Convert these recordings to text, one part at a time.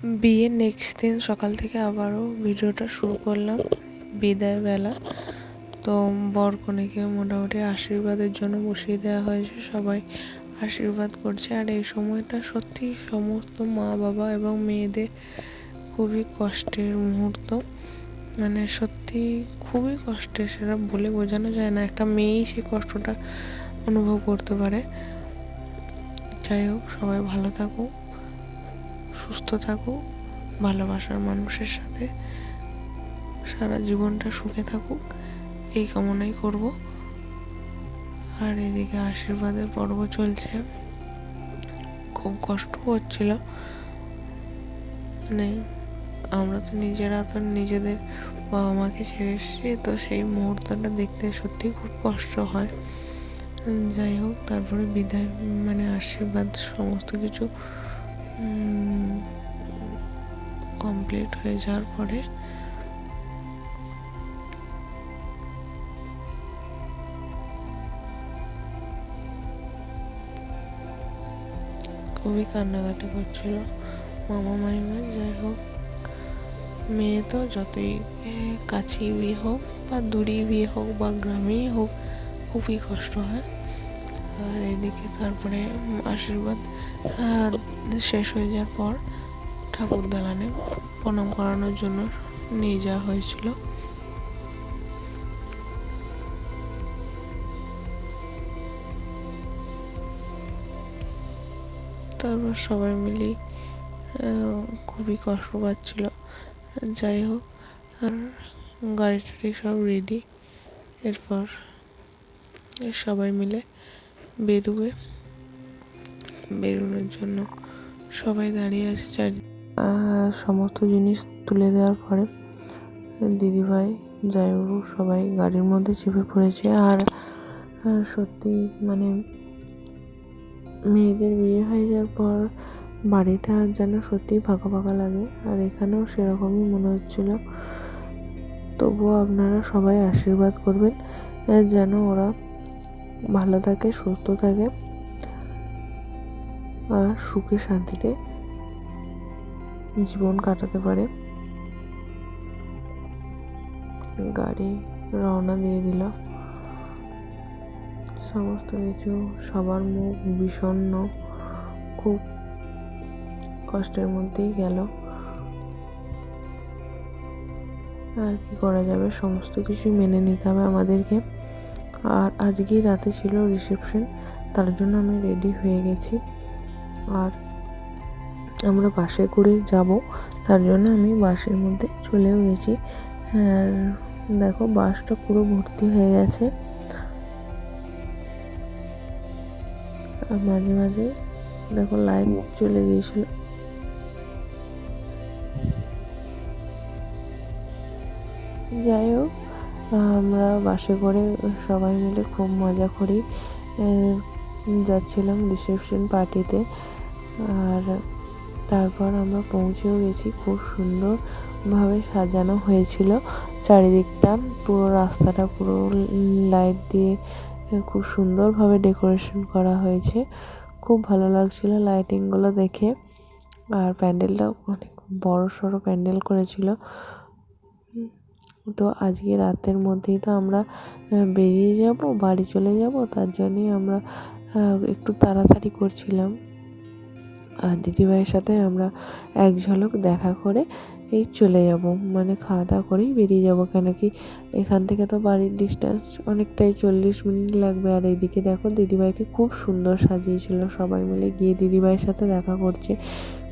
বিয়ের নেক্সট দিন সকাল থেকে আবারও ভিডিওটা শুরু করলাম। বিদায় বেলা। তো বর কনেকে মোটামুটি আশীর্বাদের জন্য বসিয়ে দেওয়া হয়েছে। সবাই আশীর্বাদ করছে। আর এই সময়টা সত্যি সমস্ত মা বাবা এবং মেয়েদের খুবই কষ্টের মুহূর্ত। মানে সত্যি খুবই কষ্টের, সেটা বলে বোঝানো যায় না। একটা মেয়েই সেই কষ্টটা অনুভব করতে পারে। যাই হোক, সবাই ভালো থাকুক। সুস্থ থাকুক ভালোবাসার মানুষের সাথে সারা জীবনটা সুখে থাকুক এই কামনাই করব। আর এদিকে আশীর্বাদের পর্ব চলছে। খুব কষ্ট হচ্ছিল। মানে আমরা তো নিজেরা তো নিজেদের বাবা মাকে ছেড়ে এসেছি, তো সেই মুহূর্তটা দেখতে সত্যি খুব কষ্ট হয়। যাই হোক, তারপরে বিদায় মানে আশীর্বাদ, সমস্ত কিছু কমপ্লিট হয়ে যাওয়ার পরে খুবই কান্নাকাটি করছিল মামা মাইমা, যাই হোক, মেয়ে তো যতই কাছেই বিয়ে হোক বা দূরেই বিয়ে হোক বা গ্রামেই হোক, খুবই কষ্ট হয়। আর এদিকে তারপরে আশীর্বাদ শেষ হয়ে যাওয়ার পর ঠাকুর দালানে প্রণাম করানোর জন্য নিয়ে যাওয়া হয়েছিল। তারপর সবাই মিলেই খুবই কষ্ট পাচ্ছিল। যাই হোক, আর গাড়ি টাড়ি সব রেডি এরপর সবাই মিলে বেরোবে বেরোনোর জন্য সবাই দাঁড়িয়ে আছে চারি সমস্ত জিনিস তুলে দেওয়ার পরে দিদিভাই জায়বু সবাই গাড়ির মধ্যে চেপে পড়েছে। আর সত্যি মানে মেয়েদের বিয়ে হয়ে যাওয়ার পর বাড়িটা যেন সত্যিই ফাঁকা ফাঁকা লাগে। আর এখানেও সেরকমই মনে হচ্ছিল। তবুও আপনারা সবাই আশীর্বাদ করবেন যেন ওরা ভালো থাকে, সুস্থ থাকে আর সুখে শান্তিতে জীবন কাটাতে পারে। গাড়ি রওনা দিয়ে দিল। সমস্ত কিছু সবার মুখ বিষণ্ন খুব কষ্টের মধ্যেই গেল। আর কি করা যাবে? সমস্ত কিছুই মেনে নিতে হবে আমাদেরকে। আর আজকেই রাতে ছিল রিসেপশন তার জন্য আমি রেডি হয়ে গেছি। আর আমরা বাসে করে যাব, তার জন্য আমি বাসের মধ্যে চলেও গেছি। আর দেখো, বাসটা পুরো ভর্তি হয়ে গেছে। আর মাঝে মাঝে দেখো লাইট চলে গিয়েছিল। আমরা বাসে করে সবাই মিলে খুব মজা করি। যাচ্ছিলাম রিসেপশন পার্টিতে আর তারপর আমরা পৌঁছেও গেছি। খুব সুন্দরভাবে সাজানো হয়েছিল চারিদিকটা। পুরো রাস্তাটা, পুরো লাইট দিয়ে খুব সুন্দরভাবে ডেকোরেশন করা হয়েছে। খুব ভালো লাগছিল লাইটিংগুলো দেখে। আর প্যান্ডেলটাও অনেক বড় সড়ো প্যান্ডেল করেছিল। তো আজকে রাতের মধ্যেই তো আমরা বেরিয়ে যাব, বাড়ি চলে যাব, তার জন্যই আমরা একটু তাড়াতাড়ি করছিলাম। আর দিদিভাইয়ের সাথে আমরা এক ঝলক দেখা করে এই চলে যাব মানে খাওয়া দাওয়া করেই বেরিয়ে যাব, কেন কি এখান থেকে তো বাড়ির ডিস্টেন্স অনেকটাই চল্লিশ মিনিট লাগবে। আর এইদিকে দেখো দিদিভাইকে খুব সুন্দর সাজিয়েছিল, সবাই মিলে গিয়ে দিদিভাইয়ের সাথে দেখা করছে।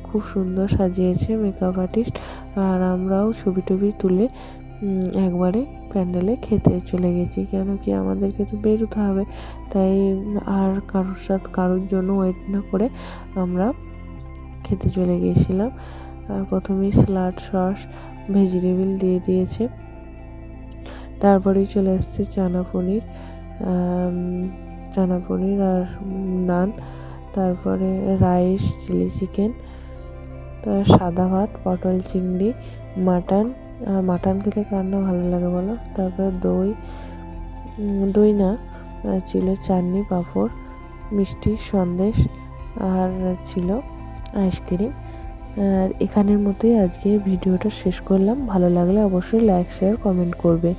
খুব সুন্দর সাজিয়েছে মেকআপ আর্টিস্ট আর আমরাও ছবি টবি তুলে একবারে প্যান্ডেলে খেতে চলে গেছি। কেন কি আমাদেরকে তো বেরোতে হবে। তাই আর কারোর সাথে কারোর জন্য ওয়েট না করে আমরা খেতে চলে গিয়েছিলাম আর প্রথমেই স্যালাড সস ভেজিটেবিল দিয়ে দিয়েছে। তারপরেই চলে আসছে চানা পনির চানা পনির আর নান। তারপরে রাইস চিলি চিকেন তার সাদা ভাত, পটল চিংড়ি মাটন আর মাটন খেতে কার না ভালো লাগে বলো? তারপরে দই দই না ছিল চাটনি, পাঁপড়, মিষ্টি, সন্দেশ আর ছিল আইসক্রিম। আর এখানের মতোই আজকে ভিডিওটা শেষ করলাম। ভালো লাগলে অবশ্যই লাইক, শেয়ার, কমেন্ট করবে।